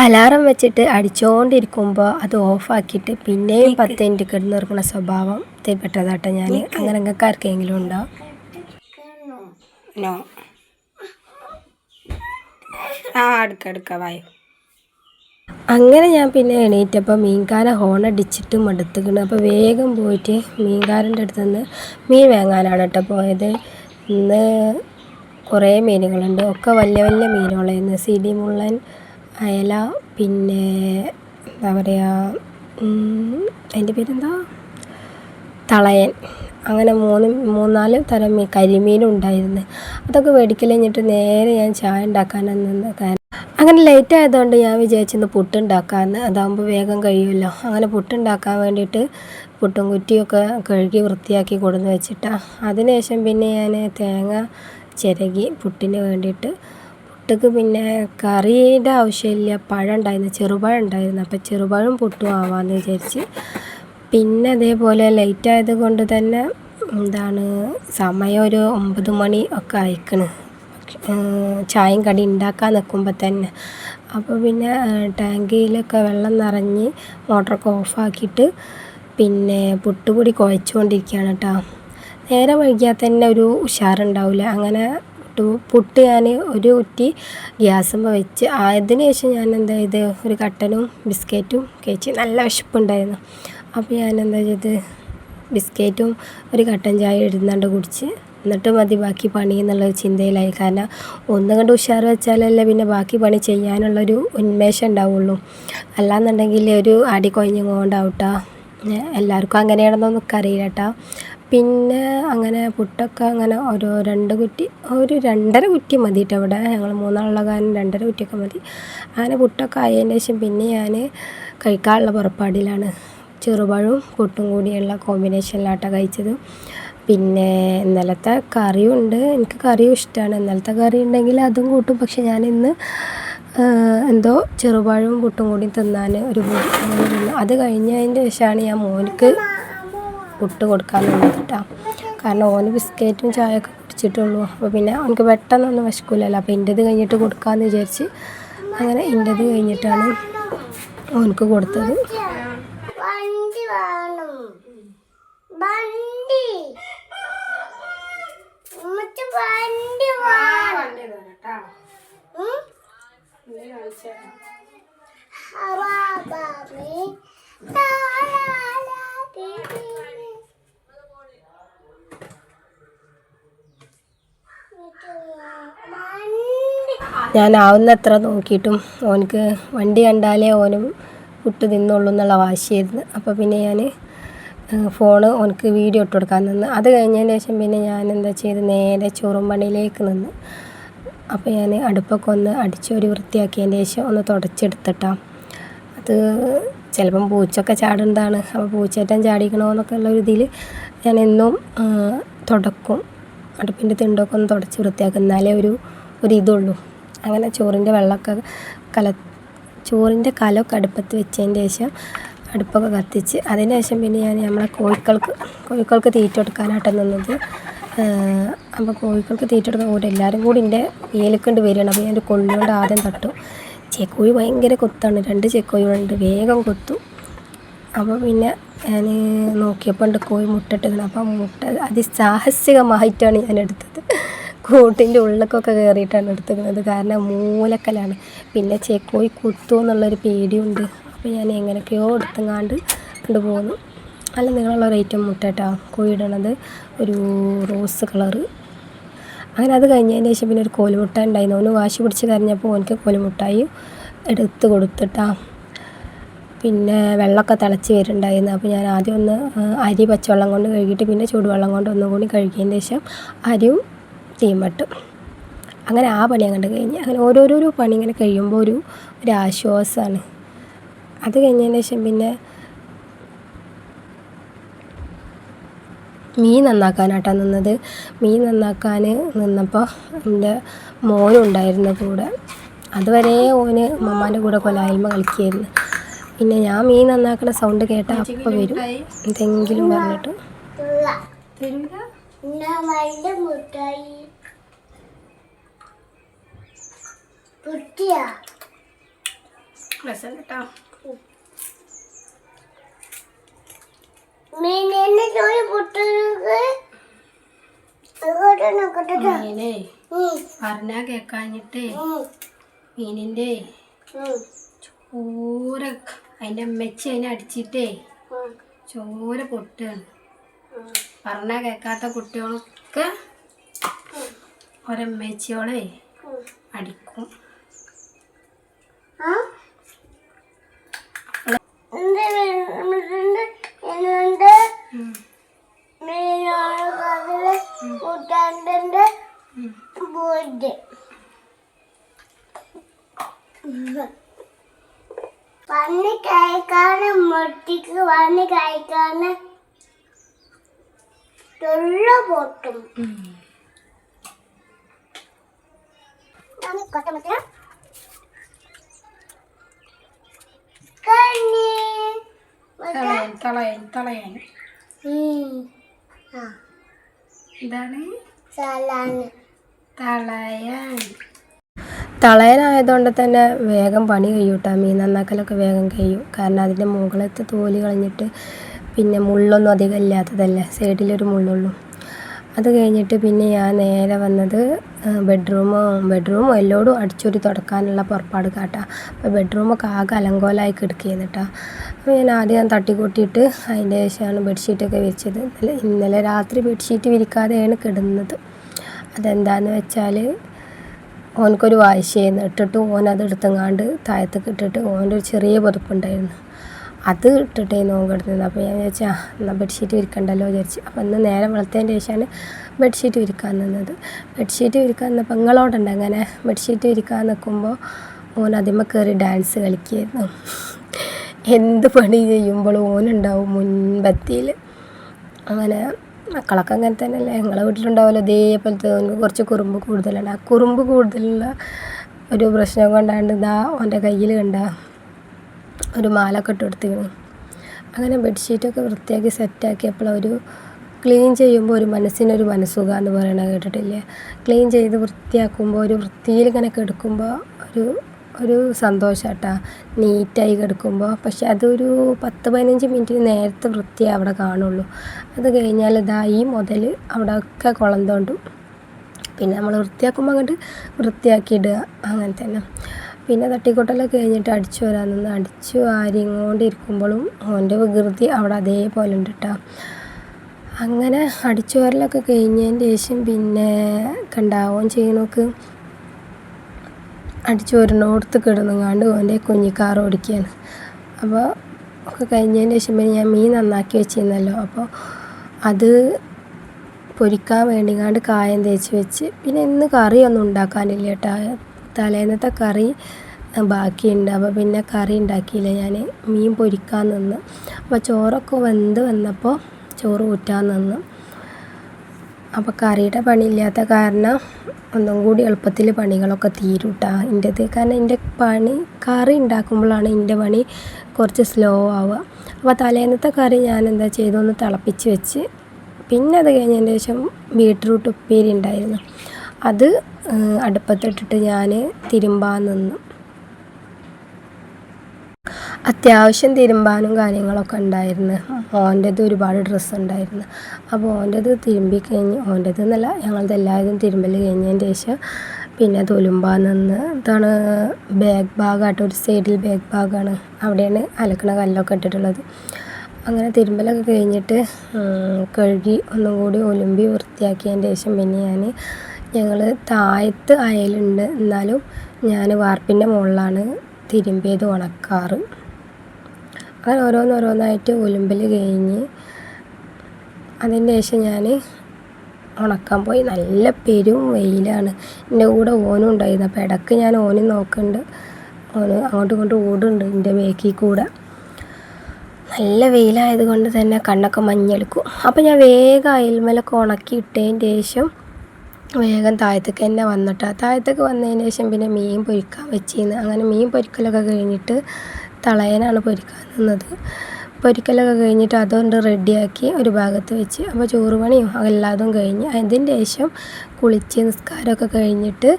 Alarm വെച്ചിട്ട് അടിച്ചുകൊണ്ടിരിക്കുമ്പോൾ അത് ഓഫാക്കിയിട്ട് പിന്നെയും പത്ത് മിനിറ്റ് കിടന്ന് നിർക്കുന്ന സ്വഭാവം പെട്ടതാട്ടോ ഞാൻ അങ്ങനെ നിങ്ങൾക്ക് ആർക്കെങ്കിലും ഉണ്ടോ? നോ. ആ അടുക്ക അടുക്ക വായോ. അങ്ങനെ ഞാൻ പിന്നെ എണീറ്റപ്പോൾ മീൻകാര ഹോൺ അടിച്ചിട്ട് മടുത്തുക്കണ്. അപ്പോൾ വേഗം പോയിട്ട് മീൻകാരന്റെ അടുത്ത് നിന്ന് മീൻ വാങ്ങാനാണ് കേട്ടോ പോയത്. ഇന്ന് കുറേ മീനുകളുണ്ട്. ഒക്കെ വലിയ വലിയ മീനുകളായിരുന്നു. സിഡി മുള്ളൻ അയല പിന്നെ എന്താ പറയുക അതിന്റെ പേരെന്താ? തളയൻ. അങ്ങനെ മൂന്ന് മൂന്നാൽ തരം മീൻ കരിമീനും ഉണ്ടായിരുന്നു അതൊക്കെ മേടിക്കൽ കഴിഞ്ഞിട്ട് നേരെ ഞാൻ ചായ ഉണ്ടാക്കാനെന്ന് നിന്ന് കാരണം. അങ്ങനെ ലേറ്റ് ആയതുകൊണ്ട് ഞാൻ വിചാരിച്ചിന്ന് പുട്ടുണ്ടാക്കാമെന്ന് അതാകുമ്പോൾ വേഗം കഴിയുമല്ലോ. അങ്ങനെ പുട്ടുണ്ടാക്കാൻ വേണ്ടിയിട്ട് പുട്ടും കുറ്റിയൊക്കെ കഴുകി വൃത്തിയാക്കി കൊടുന്ന് വെച്ചിട്ടാണ് അതിനുശേഷം പിന്നെ ഞാൻ തേങ്ങ ചിരകി പുട്ടിന് വേണ്ടിയിട്ട് പുട്ടുക്ക് പിന്നെ കറിയുടെ ആവശ്യമില്ല. പഴം ഉണ്ടായിരുന്നു ചെറുപഴം ഉണ്ടായിരുന്നു അപ്പോൾ ചെറുപഴം പുട്ടും ആവാമെന്ന് വിചാരിച്ച്. പിന്നെ അതേപോലെ ലൈറ്റ് ആയത് കൊണ്ട് തന്നെ എന്താണ് സമയം ഒരു ഒമ്പത് മണി ഒക്കെ ആയിക്കണ്. ചായയും കടി ഉണ്ടാക്കാൻ നിൽക്കുമ്പോൾ തന്നെ. അപ്പോൾ പിന്നെ ടാങ്കിയിലൊക്കെ വെള്ളം നിറഞ്ഞ് മോട്ടറൊക്കെ ഓഫാക്കിയിട്ട് പിന്നെ പുട്ടുപൊടി കുഴച്ചുകൊണ്ടിരിക്കുകയാണ് കേട്ടോ നേരെ വൈകിയാൽ തന്നെ ഒരു ഉഷാറുണ്ടാവില്ല അങ്ങനെ പുട്ട് പുട്ട് ഞാൻ ഒരു കുറ്റി ഗ്യാസുമ്പോൾ വെച്ച് അതിന് ശേഷം ഞാൻ എന്താ ചെയ്ത് ഒരു കട്ടനും ബിസ്ക്കറ്റും കഴിച്ച് നല്ല വിശപ്പുണ്ടായിരുന്നു. അപ്പോൾ ഞാൻ എന്താ ചെയ്ത് ബിസ്ക്കറ്റും ഒരു കട്ടൻ ചായ ഇരുന്നാണ്ട് കുടിച്ച്. എന്നിട്ട് മതി ബാക്കി പണി എന്നുള്ള ചിന്തയിലായി. കാരണം ഒന്നും കണ്ട് ഉഷാർ വെച്ചാലല്ലേ പിന്നെ ബാക്കി പണി ചെയ്യാനുള്ളൊരു ഉന്മേഷം ഉണ്ടാവുള്ളൂ. അല്ലാന്നുണ്ടെങ്കിൽ ഒരു അടി കൊഞ്ഞും കൊണ്ടാവട്ടോ എല്ലാവർക്കും അങ്ങനെയാണെന്നൊന്നും അറിയില്ല കേട്ടോ. പിന്നെ അങ്ങനെ പുട്ടൊക്കെ അങ്ങനെ ഓരോ രണ്ട് കുറ്റി ഒരു രണ്ടര കുറ്റി മതി കേട്ടോ ഇവിടെ. ഞങ്ങൾ മൂന്നാളുള്ള കാരണം രണ്ടര കുറ്റിയൊക്കെ മതി. അങ്ങനെ പുട്ടൊക്കെ ആയതിന് ശേഷം പിന്നെ ഞാൻ കഴിക്കാനുള്ള പുറപ്പാടിലാണ്. ചെറുപഴവും പുട്ടും കൂടിയുള്ള കോമ്പിനേഷനിലാട്ടോ കഴിച്ചത്. പിന്നെ ഇന്നലത്തെ കറിയും ഉണ്ട്. എനിക്ക് കറിയും ഇഷ്ടമാണ് ഇന്നലത്തെ കറി ഉണ്ടെങ്കിൽ അതും കൂട്ടും. പക്ഷെ ഞാൻ ഇന്ന് എന്തോ ചെറുപഴവും പുട്ടും കൂടി തിന്നാൻ ഒരു അത് കഴിഞ്ഞതിന്റെ ശേഷമാണ് ഞാൻ മോനിക്ക് പുട്ട് കൊടുക്കാൻ വേണ്ടിയിട്ടാ കേട്ടോ കാരണം ഓന് ബിസ്ക്കറ്റും ചായയൊക്കെ കുടിച്ചിട്ടുള്ളൂ അപ്പോൾ പിന്നെ അവനക്ക് പെട്ടെന്നൊന്നും വിശക്കില്ലല്ലോ അപ്പോൾ എന്റെത് കഴിഞ്ഞിട്ട് കൊടുക്കാമെന്ന് വിചാരിച്ച് അങ്ങനെ എന്റെത് കഴിഞ്ഞിട്ടാണ് ഓനക്ക് കൊടുത്തത് വണ്ടി ഞാൻ ആവുന്നത്ര നോക്കിയിട്ടും ഓനക്ക് വണ്ടി കണ്ടാലേ ഓനും പുട്ട് നിന്നുള്ളൂ എന്നുള്ള വാശിയായിരുന്നു. അപ്പോൾ പിന്നെ ഞാൻ ഫോണ് ഓനക്ക് വീഡിയോ ഇട്ട് കൊടുക്കാൻ നിന്ന്. അത് കഴിഞ്ഞതിന് ശേഷം പിന്നെ ഞാൻ എന്താ ചെയ്ത് നേരെ ചോറും പണിയിലേക്ക് നിന്ന്. അപ്പോൾ ഞാൻ അടുപ്പൊക്കെ ഒന്ന് അടിച്ചൊരു വൃത്തിയാക്കിയതിന് ശേഷം ഒന്ന് തുടച്ചെടുത്തിട്ടാ. അത് ചിലപ്പം പൂച്ചൊക്കെ ചാടുന്നതാണ്. അപ്പോൾ പൂച്ചേറ്റം ചാടിക്കണമെന്നൊക്കെ ഉള്ള ഒരു ഇതിൽ ഞാൻ എന്നും തുടക്കും. അടുപ്പിന്റെ തിണ്ടൊക്കെ ഒന്ന് തുടച്ച് വൃത്തിയാക്കും. എന്നാലേ ഒരു ഒരു ഇതുള്ളൂ. അങ്ങനെ ചോറിന്റെ വെള്ളമൊക്കെ കല ചോറിന്റെ കലമൊക്കെ അടുപ്പത്ത് വെച്ചതിന് ശേഷം അടുപ്പൊക്കെ കത്തിച്ച് അതിന് ശേഷം പിന്നെ ഞാൻ നമ്മളെ കോഴിക്കൾക്ക് കോഴിക്കൾക്ക് തീറ്റ കൊടുക്കാനായിട്ട് നിന്നത്. അപ്പോൾ കോഴിക്കൾക്ക് തീറ്റ കൊടുക്കാൻ കൂടെ എല്ലാവരും കൂടി എന്റെ മേലിക്കൊണ്ട് വരികയാണ്. അപ്പോൾ ഞാൻ ഒരു ആദ്യം തട്ടു. ചെക്കോഴി ഭയങ്കര കൊത്താണ്. രണ്ട് ചെക്കോഴികളുണ്ട്. വേഗം കൊത്തു. അപ്പോൾ പിന്നെ ഞാൻ നോക്കിയപ്പോൾ ഉണ്ട് കോഴി മുട്ടിട്ടിരുന്നു അപ്പം മുട്ട അതിസാഹസികമായിട്ടാണ് ഞാൻ എടുത്തത് കൂട്ടിന്റെ ഉള്ളിലേക്കൊക്കെ കയറിയിട്ടാണ് എടുത്തിരുന്നത് കാരണം മൂലക്കലാണ് പിന്നെ ചെക്കോയി കുത്തു എന്നുള്ളൊരു പേടിയുണ്ട്. അപ്പോൾ ഞാൻ എങ്ങനെയൊക്കെയോ എടുത്തങ്ങാണ്ട് കൊണ്ടുപോകുന്നു അല്ല നീളമുള്ള ഒരു ഐറ്റം മുട്ട കേട്ടോ കോഴി ഒരു റോസ് കളറ്. അങ്ങനെ അത് കഴിഞ്ഞതിന് ശേഷം പിന്നെ ഒരു കോലുമുട്ട ഉണ്ടായിരുന്നു. ഓന് വാശി പിടിച്ച് കരഞ്ഞപ്പോൾ ഓനിക്ക് കോലുമുട്ടായി എടുത്ത് കൊടുത്തിട്ടാ പിന്നെ വെള്ളമൊക്കെ തിളച്ച് വരുന്നുണ്ടായിരുന്നു. അപ്പോൾ ഞാൻ ആദ്യം ഒന്ന് അരി പച്ചവെള്ളം കൊണ്ട് കഴുകിയിട്ട് പിന്നെ ചൂടുവെള്ളം കൊണ്ട് ഒന്നും കൂടി കഴുകിയതിന് ശേഷം അരിയും തീമട്ട്. അങ്ങനെ ആ പണി അങ്ങോട്ട് കഴിഞ്ഞ്. അങ്ങനെ ഓരോരോരോ പണി ഇങ്ങനെ കഴിയുമ്പോൾ ഒരു ഒരു ആശ്വാസമാണ്. അത് കഴിഞ്ഞതിന് ശേഷം പിന്നെ മീൻ നന്നാക്കാനായിട്ടാണ് നിന്നത്. മീൻ നന്നാക്കാൻ നിന്നപ്പോൾ എന്റെ മോനുണ്ടായിരുന്നു കൂടെ. അതുവരെ ഓന് മമ്മാന്റെ കൂടെ കൊലായ്മ കളിക്കുകയായിരുന്നു. പിന്നെ ഞാൻ മീൻ നന്നാക്കുന്ന സൗണ്ട് കേട്ട അപ്പം വരും. എന്തെങ്കിലും പറഞ്ഞിട്ട്. പറഞ്ഞാ കേക്കാഞ്ഞിട്ടേ. മീനിന്റെ ചോര അതിന്റെ അമ്മച്ചി അതിനെ അടിച്ചിട്ടേ ചോര പൊട്ടുകയാണ്. പറഞ്ഞ കേക്കാത്ത കേൾക്കാത്ത കുട്ടികളൊക്കെ ഒരമ്മച്ചിയോളെ. അടിക്കും. കഴിക്കാന് വന്ന് പന്നി കഴിക്കാന് തൊള്ള പൊട്ടും. കണ്ണി. തളയൻ തളയൻ സലാന്. തളയൻ. തളയനായതുകൊണ്ട് തന്നെ വേഗം പണി കഴിയും കേട്ടോ മീൻ നന്നാക്കലൊക്കെ വേഗം കഴിയും. കാരണം അതിന്റെ മുകളിലത്തെ തോൽ കളഞ്ഞിട്ട് പിന്നെ മുള്ളൊന്നും അധികം ഇല്ലാത്തതല്ലേ? സൈഡിലൊരു മുള്ളുള്ളൂ. അത് കഴിഞ്ഞിട്ട് പിന്നെ ഞാൻ നേരെ വന്നത് ബെഡ്റൂമോ ബെഡ്റൂമോ എല്ലോടും അടിച്ചൊരു തുടക്കാനുള്ള പുറപ്പാട് കാട്ടാം. അപ്പോൾ ബെഡ്റൂമൊക്കെ ആകെ അലങ്കോലായി കിടക്കുകയെന്ന് കേട്ടോ അപ്പോൾ ഞാൻ ആദ്യം ഞാൻ തട്ടിക്കൂട്ടിയിട്ട് അതിന്റെ ശേഷമാണ് ബെഡ്ഷീറ്റൊക്കെ വിരിച്ചത്. ഇന്നലെ ഇന്നലെ രാത്രി ബെഡ്ഷീറ്റ് വിരിക്കാതെയാണ് കിടന്നത്. അതെന്താന്ന് വെച്ചാൽ ഓനക്കൊരു വാശിയായിരുന്നു. ഇട്ടിട്ട് ഓൻ അത് എടുത്തങ്ങാണ്ട് താഴത്തേക്ക് ഇട്ടിട്ട് ഓന്റെ ഒരു ചെറിയ പുതപ്പുണ്ടായിരുന്നു. അത് ഇട്ടിട്ടേന്ന് ഓൻ കിടന്നിരുന്നു അപ്പോൾ ഞാൻ വിചാരിച്ചു ആ എന്നാൽ ബെഡ്ഷീറ്റ് വിരിക്കണ്ടല്ലോ വിചാരിച്ച്. അപ്പോൾ ഇന്ന് നേരെ വെളുത്തതിന്റെ ശേഷമാണ് ബെഡ്ഷീറ്റ് വിരിക്കാൻ നിന്നത്. ബെഡ്ഷീറ്റ് വിരിക്കാൻ നിന്നപ്പോൾ നിങ്ങളോടുണ്ട് അങ്ങനെ ബെഡ്ഷീറ്റ് വിരിക്കാൻ നിൽക്കുമ്പോൾ ഓൻ അതിമ കയറി ഡാൻസ് കളിക്കുകയായിരുന്നു എന്ത് പണി ചെയ്യുമ്പോഴും ഓനുണ്ടാവും മുൻപത്തിയിൽ അങ്ങനെ മക്കളൊക്കെ അങ്ങനെ തന്നെയല്ലേ? ഞങ്ങളെ വീട്ടിലുണ്ടാവുമല്ലോ ഇതേപോലത്തെ കുറച്ച് കുറുമ്പ് കൂടുതലാണ് ആ കുറുമ്പ് കൂടുതലുള്ള ഒരു പ്രശ്നം കൊണ്ടാണ് ഇതാ ഓന്റെ കയ്യിൽ കണ്ട ഒരു മാലൊക്കെ ഇട്ട് കൊടുത്തിരുന്നു അങ്ങനെ ബെഡ്ഷീറ്റൊക്കെ വൃത്തിയാക്കി സെറ്റാക്കിയപ്പോൾ ഒരു ക്ലീൻ ചെയ്യുമ്പോൾ ഒരു മനസ്സിനൊരു മനസ്സുഖം എന്ന് പറയണത് കേട്ടിട്ടില്ലേ? ക്ലീൻ ചെയ്ത് വൃത്തിയാക്കുമ്പോൾ ഒരു വൃത്തിയിൽ ഇങ്ങനെ കിടക്കുമ്പോൾ ഒരു ഒരു സന്തോഷാട്ടാ. നീറ്റായി കിടക്കുമ്പോൾ പക്ഷെ അതൊരു പത്ത് പതിനഞ്ച് മിനിറ്റ് നേരത്തെ വൃത്തി അവിടെ കാണുള്ളൂ. അത് കഴിഞ്ഞാൽ ഇതാ ഈ മുതൽ അവിടെ ഒക്കെ കുളം തോണ്ടും പിന്നെ നമ്മൾ വൃത്തിയാക്കുമ്പോൾ അങ്ങോട്ട് വൃത്തിയാക്കിയിടുക. അങ്ങനെ തന്നെ. പിന്നെ തട്ടിക്കൊട്ടലൊക്കെ കഴിഞ്ഞിട്ട് അടിച്ചു വരാൻ നിന്ന് അടിച്ചു ആരിങ്ങോണ്ടിരിക്കുമ്പോഴും ഓന്റെ വികൃതി അവിടെ അതേപോലെ ഉണ്ട് കേട്ടോ അങ്ങനെ അടിച്ചു വരലൊക്കെ കഴിഞ്ഞതിന്റെ ശേഷം പിന്നെ കണ്ടാവുകയും ചെയ്യണോക്ക് അടിച്ചു വരുന്നോടത്ത് കിടന്നുങ്ങാണ്ട് ഓന്റെ കുഞ്ഞിക്കാർ ഓടിക്കുകയാണ്. അപ്പോൾ ഒക്കെ കഴിഞ്ഞതിന് ശേഷം പിന്നെ ഞാൻ മീൻ നന്നാക്കി വെച്ചിരുന്നല്ലോ. അപ്പോൾ അത് പൊരിക്കാൻ വേണ്ടിങ്ങാണ്ട് കായം തേച്ച് വെച്ച് പിന്നെ ഇന്ന് കറിയൊന്നും ഉണ്ടാക്കാനില്ല കേട്ടോ. തലേന്നത്തെ കറി ബാക്കിയുണ്ട്. അപ്പോൾ പിന്നെ കറി ഉണ്ടാക്കിയില്ല. ഞാൻ മീൻ പൊരിക്കാൻ നിന്ന്. അപ്പോൾ ചോറൊക്കെ വെന്ത് വന്നപ്പോൾ ചോറ് ഊറ്റാൻ നിന്ന്. അപ്പോൾ കറിയുടെ പണിയില്ലാത്ത കാരണം ഒന്നും കൂടി എളുപ്പത്തിൽ പണികളൊക്കെ തീരും കേട്ടോ എന്റെത് കാരണം എന്റെ പണി കറി ഉണ്ടാക്കുമ്പോഴാണ് എന്റെ പണി കുറച്ച് സ്ലോ ആവുക. അപ്പോൾ തലേന്നത്തെ കറി ഞാൻ എന്താ ചെയ്തൊന്ന് തിളപ്പിച്ച് വെച്ച് പിന്നെ അത് കഴിഞ്ഞതിന് ശേഷം ബീട്രൂട്ട് ഉപ്പേരി ഉണ്ടായിരുന്നു അത് അടുപ്പത്തിട്ടിട്ട് ഞാൻ തിരുമ്പാൻ നിന്നു. അത്യാവശ്യം തിരുമ്പാനും കാര്യങ്ങളൊക്കെ ഉണ്ടായിരുന്നു. ഓന്റെത് ഒരുപാട് ഡ്രസ്സ് ഉണ്ടായിരുന്നു. അപ്പോൾ ഓന്റെത് തിരുമ്പി കഴിഞ്ഞ് ഓന്റെത് എന്നല്ല ഞങ്ങളത് എല്ലാവരും തിരുമ്പൽ കഴിഞ്ഞതിന് ശേഷം പിന്നെ തൊലുമ്പാൻ നിന്ന് ഇതാണ് ബാഗ് ഭാഗമായിട്ട് ഒരു സൈഡിൽ ബാഗ് ഭാഗമാണ് അവിടെയാണ് അലക്കണ കല്ലൊക്കെ ഇട്ടിട്ടുള്ളത്. അങ്ങനെ തിരുമ്പലൊക്കെ കഴിഞ്ഞിട്ട് കഴുകി ഒന്നും കൂടി ഒലുമ്പി വൃത്തിയാക്കിയതിന് ശേഷം പിന്നെ ഞാൻ ഞങ്ങൾ താഴത്ത് അയലുണ്ട്. എന്നാലും ഞാൻ വാർപ്പിന്റെ മുകളിലാണ് തിരുമ്പിയത് ഉണക്കാറ്. അങ്ങനെ ഓരോന്നോരോന്നായിട്ട് ഒലുമ്പൽ കഴിഞ്ഞ് അതിന്റെ ശേഷം ഞാൻ ഉണക്കാൻ പോയി. നല്ല പെരും വെയിലാണ്. എന്റെ കൂടെ ഓനും ഉണ്ടായിരുന്നു. അപ്പോൾ ഇടയ്ക്ക് ഞാൻ ഓനും നോക്കുന്നുണ്ട് ഓന് അങ്ങോട്ടും ഇങ്ങോട്ടും ഓടുന്നുണ്ട് എന്റെ ബേക്കിൽ കൂടെ. നല്ല വെയിലായത് കൊണ്ട് തന്നെ കണ്ണൊക്കെ മഞ്ഞെടുക്കും. അപ്പോൾ ഞാൻ വേഗം അയൽമലൊക്കെ ഉണക്കി ഇട്ടതിന് ശേഷം വേഗം താഴത്തേക്ക് തന്നെ വന്നിട്ടാണ് താഴത്തേക്ക് വന്നതിന് ശേഷം പിന്നെ മീൻ പൊരിക്കാൻ വെച്ചിരുന്നു അങ്ങനെ മീൻ പൊരിക്കലൊക്കെ കഴിഞ്ഞിട്ട് തളയനാണ് പൊരിക്കാൻ നിന്നത്. പൊരിക്കലൊക്കെ കഴിഞ്ഞിട്ട് അതുകൊണ്ട് റെഡിയാക്കി ഒരു ഭാഗത്ത് വെച്ച്. അപ്പോൾ ചോറ് പണിയും എല്ലാതും കഴിഞ്ഞ് അതിന്റെ ശേഷം കുളിച്ച് നിസ്കാരമൊക്കെ കഴിഞ്ഞിട്ട്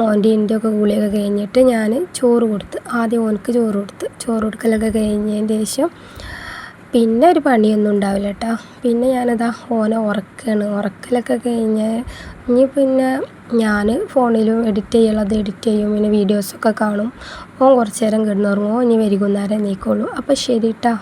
മോന്റെ ഒക്കെ കുളിയൊക്കെ കഴിഞ്ഞിട്ട് ഞാൻ ചോറ് കൊടുത്ത്. ആദ്യം ഓനക്ക് ചോറ് കൊടുത്ത്. ചോറ് കൊടുക്കലൊക്കെ കഴിഞ്ഞതിന്റെ ശേഷം പിന്നെ ഒരു പണിയൊന്നും ഉണ്ടാവില്ല കേട്ടോ പിന്നെ ഞാനതാ ഓനെ ഉറക്കുകയാണ് ഉറക്കലൊക്കെ കഴിഞ്ഞ് ഇനി പിന്നെ ഞാൻ ഫോണിലും എഡിറ്റ് ചെയ്യുള്ളത് എഡിറ്റ് ചെയ്യും. പിന്നെ വീഡിയോസൊക്കെ കാണും. ഓൻ കുറച്ച് നേരം കിടന്നുറങ്ങും. ഇനി വൈകുന്നേരം എണീക്കുള്ളൂ അപ്പോൾ ശരി കേട്ടോ